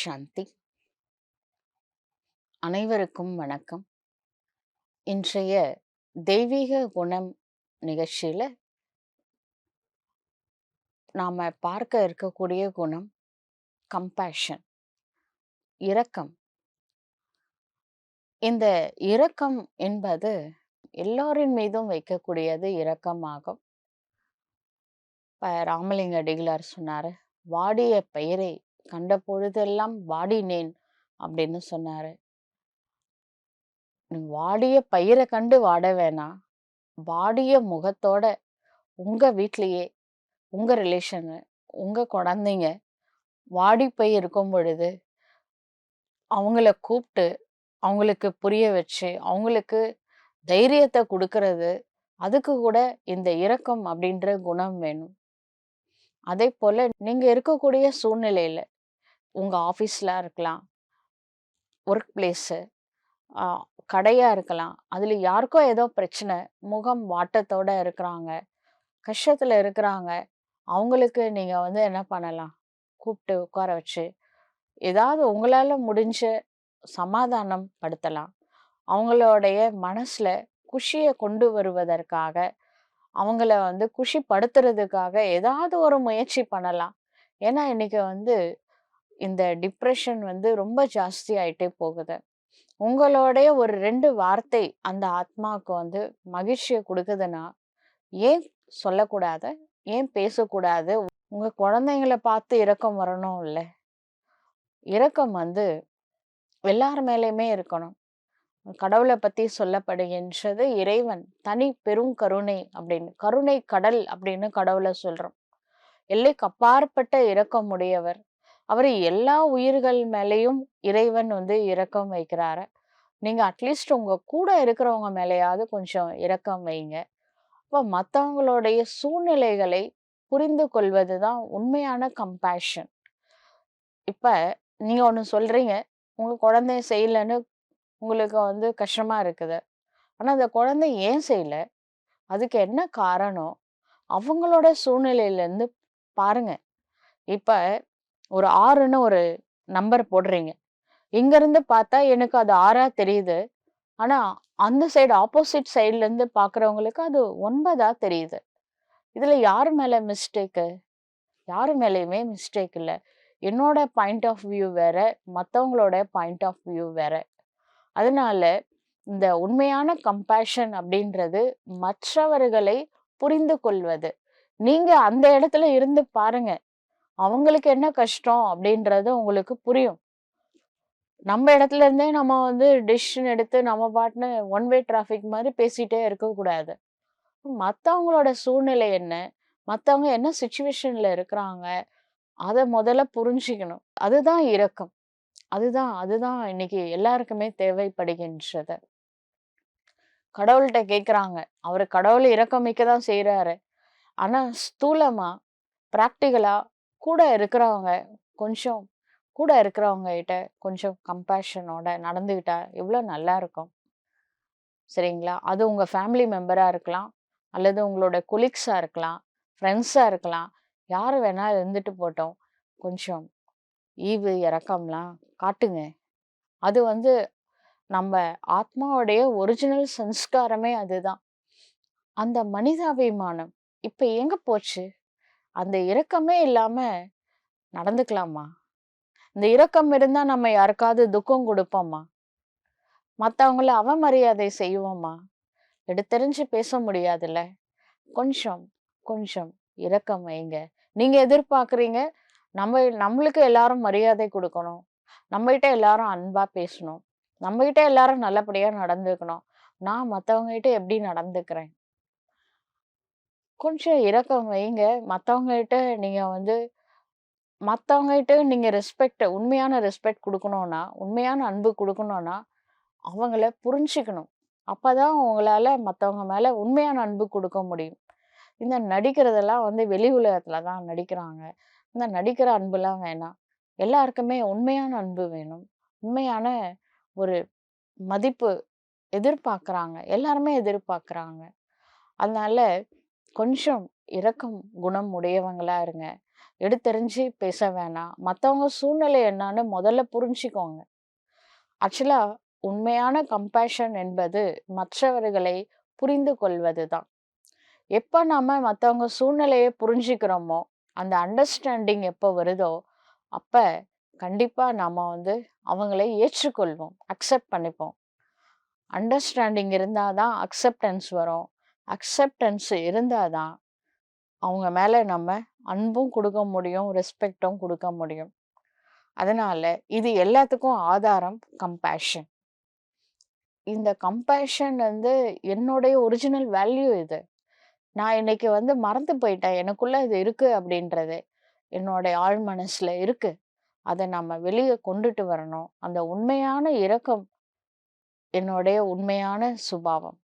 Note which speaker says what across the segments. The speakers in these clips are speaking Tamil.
Speaker 1: சாந்தி அனைவருக்கும் வணக்கம். இன்றைய தெய்வீக குணம் நிகழ்ச்சியில நாம பார்க்க இருக்கக்கூடிய குணம் கம்பேஷன் இரக்கம். இந்த இரக்கம் என்பது எல்லோரின் மீதும் வைக்கக்கூடியது இரக்கமாகும். இப்ப ராமலிங்க அடிகளார் சொன்னாரு வாடிய பெயரை கண்ட பொழுதெல்லாம் வாடினேன் அப்படின்னு சொன்னாரு. நீ வாடிய பயிரை கண்டு வாட வேணாம் வாடிய முகத்தோட உங்க வீட்லயே உங்க ரிலேஷனு உங்க குழந்தைங்க வாடி போய் இருக்கும் பொழுது அவங்கள கூப்பிட்டு அவங்களுக்கு புரிய வச்சு அவங்களுக்கு தைரியத்தை கொடுக்கறது அதுக்கு கூட இந்த இரக்கம் அப்படின்ற குணம் வேணும். அதே போல் நீங்கள் இருக்கக்கூடிய சூழ்நிலையில் உங்கள் ஆஃபீஸ்ல இருக்கலாம். ஒர்க் பிளேஸு கடையாக இருக்கலாம். அதில் யாருக்கோ ஏதோ பிரச்சனை முகம் வாட்டத்தோட இருக்கிறாங்க கஷ்டத்தில் இருக்கிறாங்க. அவங்களுக்கு நீங்கள் வந்து என்ன பண்ணலாம்? கூப்பிட்டு உட்கார வச்சு ஏதாவது உங்களால் முடிஞ்ச சமாதானம் படுத்தலாம். அவங்களுடைய மனசில் குஷியை கொண்டு வருவதற்காக அவங்கள வந்து குஷிப்படுத்துறதுக்காக ஏதாவது ஒரு முயற்சி பண்ணலாம். ஏன்னா இன்னைக்கு வந்து இந்த டிப்ரெஷன் வந்து ரொம்ப ஜாஸ்தி ஆயிட்டே போகுது. உங்களோடைய ஒரு ரெண்டு வார்த்தை அந்த ஆத்மாவுக்கு வந்து மகிழ்ச்சியை கொடுக்குதுன்னா ஏன் சொல்லக்கூடாது? ஏன் பேசக்கூடாது? உங்க குழந்தைங்கள பார்த்து இரக்கம் வரணும் இல்லை? இரக்கம் வந்து எல்லார் மேலேயுமே இருக்கணும். கடவுளை பத்தி சொல்லப்படுகின்றது இறைவன். தனி பெரும் கருணை அப்படின்னு. கருணை கடல் அப்படின்னு கடவுளை சொல்றோம். எல்லைக்கு அப்பாற்பட்ட இறக்கம் உடையவர் அவர் எல்லா உயிர்கள் மேலேயும் இறைவன் வந்து இரக்கம் வைக்கிறாரு. நீங்க அட்லீஸ்ட் உங்க கூட இருக்கிறவங்க மேலேயாவது கொஞ்சம் இரக்கம் வைங்க. அப்போ மற்றவங்களுடைய சூழ்நிலைகளை புரிந்து கொள்வது தான் உண்மையான கம்பேஷன் இப்ப நீங்க ஒண்ணு சொல்றீங்க. உங்க குழந்தைய செய்யலைன்னு உங்களுக்கு வந்து கஷ்டமாக இருக்குது. ஆனால் அந்த குழந்தை ஏன் செய்யல? அதுக்கு என்ன காரணம்? அவங்களோட சூழ்நிலையிலேருந்து பாருங்க. இப்போ ஒரு ஆறுன்னு ஒரு நம்பர் போடுறீங்க. இங்கேருந்து பார்த்தா எனக்கு அது ஆறாக தெரியுது. ஆனால் அந்த சைடு ஆப்போசிட் சைட்லேருந்து பார்க்குறவங்களுக்கு அது ஒன்பதாக தெரியுது. இதில் யார் மேலே மிஸ்டேக்கு யாரு மேலேயுமே மிஸ்டேக் இல்லை. என்னோட பாயிண்ட் ஆஃப் வியூ வேற மற்றவங்களோட பாயிண்ட் ஆஃப் வியூ வேற. அதனால இந்த உண்மையான கம்பேஷன் அப்படின்றது மற்றவர்களை புரிந்து கொள்வது. நீங்க அந்த இடத்துல இருந்து பாருங்க. அவங்களுக்கு என்ன கஷ்டம் அப்படின்றது உங்களுக்கு புரியும். நம்ம இடத்துல இருந்தே நம்ம வந்து டிசிஷன் எடுத்து நம்ம பாட்டுன்னு ஒன் வே டிராஃபிக் மாதிரி பேசிட்டே இருக்கக்கூடாது. மற்றவங்களோட சூழ்நிலை என்ன? மற்றவங்க என்ன சுச்சுவேஷன்ல இருக்கிறாங்க? அதை முதல்ல புரிஞ்சுக்கணும். அதுதான் இரக்கம். அதுதான் அதுதான் இன்னைக்கு எல்லாருக்குமே தேவைப்படுகின்றது. கடவுள்கிட்ட கேட்குறாங்க அவர் கடவுள் இறக்கமிக்க தான் செய்கிறாரு ஆனால் ஸ்தூலமாக ப்ராக்டிக்கலாக கூட இருக்கிறவங்க கொஞ்சம் கூட இருக்கிறவங்க கிட்ட கொஞ்சம் கம்பேஷனோட நடந்துக்கிட்டா எவ்வளோ நல்லா இருக்கும் சரிங்களா? அது உங்கள் ஃபேமிலி மெம்பராக இருக்கலாம் அல்லது உங்களோட கொலீக்ஸாக இருக்கலாம் ஃப்ரெண்ட்ஸாக இருக்கலாம். யார் வேணால் இருந்துட்டு போட்டோம். கொஞ்சம் ஈவு இறக்கம்லாம் காட்டுங்க. அது வந்து நம்ம ஆத்மாவுடைய ஒரிஜினல் சன்ஸ்காரமே அதுதான். அந்த மனிதாபிமானம் இப்ப எங்க போச்சு? அந்த இரக்கமே இல்லாம நடந்துக்கலாமா? இந்த இரக்கம் இருந்தா நம்ம யாருக்காவது துக்கம் கொடுப்போமா? மற்றவங்கள அவமரியாதை செய்வோமா? எடுத்தெறிஞ்சு பேச முடியாதுல்ல? கொஞ்சம் கொஞ்சம் இரக்கம் வைங்க. நீங்க எதிர்பார்க்குறீங்க நம்ம நம்மளுக்கு எல்லாரும் மரியாதை கொடுக்கணும். நம்மகிட்ட எல்லாரும் அன்பா பேசணும். நம்மகிட்ட எல்லாரும் நல்லபடியா நடந்துக்கணும். நான் மற்றவங்ககிட்ட எப்படி நடந்துக்கிறேன்? கொஞ்சம் இறக்கம் வைங்க. மற்றவங்க கிட்ட நீங்க வந்து மற்றவங்க கிட்ட நீங்க ரெஸ்பெக்ட் உண்மையான ரெஸ்பெக்ட் கொடுக்கணும்னா உண்மையான அன்பு கொடுக்கணும்னா அவங்கள புரிஞ்சுக்கணும். அப்பதான் உங்களால மற்றவங்க மேல உண்மையான அன்பு கொடுக்க முடியும். இந்த நடிக்கிறதெல்லாம் வந்து வெளி உலகத்துல தான் நடிக்கிறாங்க இந்த நடிக்கிற அன்புலாம் வேணாம் எல்லாருக்குமே உண்மையான அன்பு வேணும் உண்மையான ஒரு மதிப்பு எதிர்பார்க்குறாங்க எல்லாருமே எதிர்பார்க்குறாங்க அதனால கொஞ்சம் இரக்கம் குணம் உடையவங்களா இருங்க. எடுத்தெறிஞ்சு பேச வேணாம். மற்றவங்க சூழ்நிலை என்னன்னு முதல்ல புரிஞ்சுக்கோங்க. ஆக்சுவலா உண்மையான கம்பேஷன் என்பது மற்றவர்களை புரிந்து கொள்வது தான். எப்போ நாம மற்றவங்க சூழ்நிலையை புரிஞ்சுக்கிறோமோ, அந்த அண்டர்ஸ்டாண்டிங் எப்போ வருதோ, அப்போ கண்டிப்பாக நாம் வந்து அவங்கள ஏற்றுக்கொள்வோம். அக்செப்ட் பண்ணிப்போம். அண்டர்ஸ்டாண்டிங் இருந்தால் தான் அக்செப்டன்ஸ் வரும். அக்செப்டன்ஸ் இருந்தால் தான் அவங்க மேலே நம்ம அன்பும் கொடுக்க முடியும், ரெஸ்பெக்ட்டும் கொடுக்க முடியும். அதனால் இது எல்லாத்துக்கும் ஆதாரம் கம்பேஷன். இந்த கம்பேஷன் வந்து என்னுடைய ஒரிஜினல் வேல்யூ இது. நான் இன்னைக்கு வந்து மறந்து போயிட்டேன். எனக்குள்ள இது இருக்கு அப்படின்றது. என்னோட ஆழ் மனசுல இருக்கு. அதை நம்ம வெளியே கொண்டுட்டு வரணும். அந்த உண்மையான இரக்கம் என்னுடைய உண்மையான சுபாவம்.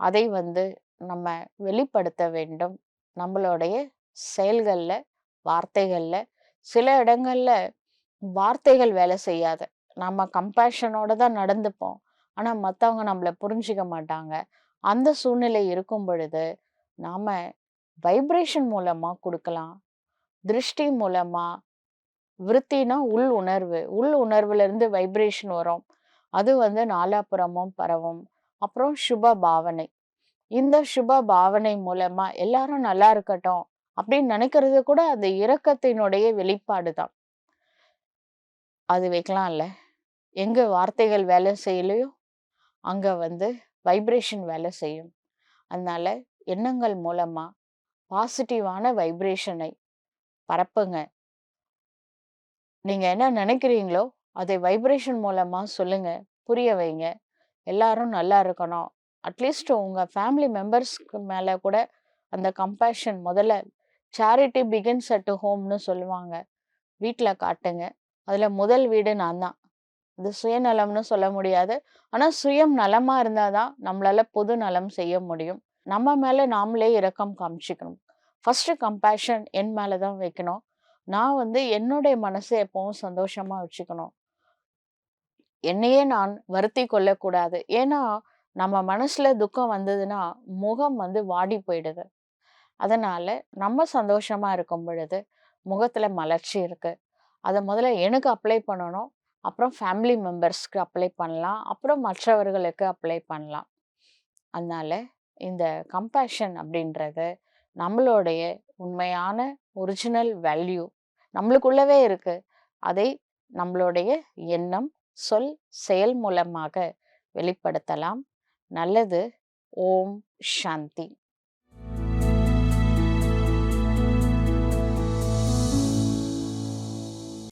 Speaker 1: அதை வந்து நம்ம வெளிப்படுத்த வேண்டும். நம்மளுடைய செயல்களில் வார்த்தைகளில் சில இடங்களில் வார்த்தைகள் வேலை செய்யாது. நம்ம கம்பேஷனோட தான் நடந்துப்போம். ஆனால் மற்றவங்க நம்மள புரிஞ்சுக்க மாட்டாங்க. அந்த சூழ்நிலை இருக்கும் பொழுது, நாம வைப்ரேஷன் மூலமா கொடுக்கலாம் திருஷ்டி மூலமா விருத்தினா உள் உணர்வு. உள் உணர்வுலருந்து வைப்ரேஷன் வரும். அது வந்து நாலாபுரமும் பரவும். அப்புறம் சுப பாவனை. இந்த சுப பாவனை மூலமா எல்லாரும் நல்லா இருக்கட்டும் அப்படின்னு நினைக்கிறது கூட அந்த இரக்கத்தினுடைய வெளிப்பாடு தான். அது வைக்கலாம்ல. எங்க வார்த்தைகள் வேலை செய்யலையோ, அங்க வந்து வைப்ரேஷன் வேலை செய்யும். அதனால எண்ணங்கள் மூலமா பாசிட்டிவான வைப்ரேஷனை பரப்புங்க. நீங்க என்ன நினைக்கிறீங்களோ, அதை வைப்ரேஷன் மூலமா சொல்லுங்க. புரிய வைங்க. எல்லாரும் நல்லா இருக்கணும். அட்லீஸ்ட் உங்க ஃபேமிலி மெம்பர்ஸ்க்கு மேல கூட அந்த கம்பேஷன் முதல்ல சேரிட்டி பிகின்ஸ் அட் ஹோம்னு சொல்லுவாங்க. வீட்டில் காட்டுங்க. அதில் முதல் வீடு நான் தான். இது சுயநலம்னு சொல்ல முடியாது. ஆனால் சுயம் நலமா இருந்தால் தான் நம்மளால பொது நலம் செய்ய முடியும். நம்ம மேலே நாமளே இரக்கம் காமிச்சிக்கணும் ஃபஸ்ட்டு கம்பேஷன் என் மேலே தான் வைக்கணும். நான் வந்து என்னுடைய மனசை எப்பவும் சந்தோஷமாக வச்சுக்கணும். என்னையே நான் வருத்தி கொள்ளக்கூடாது. ஏன்னா, நம்ம மனசுல துக்கம் வந்ததுன்னா, முகம் வந்து வாடி போயிடுது. அதனால நம்ம சந்தோஷமா இருக்கும் பொழுது, முகத்துல மலர்ச்சி இருக்கு. அதை முதல்ல எனக்கு அப்ளை பண்ணணும். அப்புறம் ஃபேமிலி மெம்பர்ஸ்க்கு அப்ளை பண்ணலாம். அப்புறம் மற்றவர்களுக்கு அப்ளை பண்ணலாம். அதனால இந்த கம்பேஷன் அப்படின்றது நம்மளுடைய உண்மையான ஒரிஜினல் வேல்யூ நம்மளுக்குள்ளவே இருக்கு. அதை நம்மளுடைய எண்ணம், சொல், செயல் மூலமாக வெளிப்படுத்தலாம். நல்லது. ஓம் சாந்தி.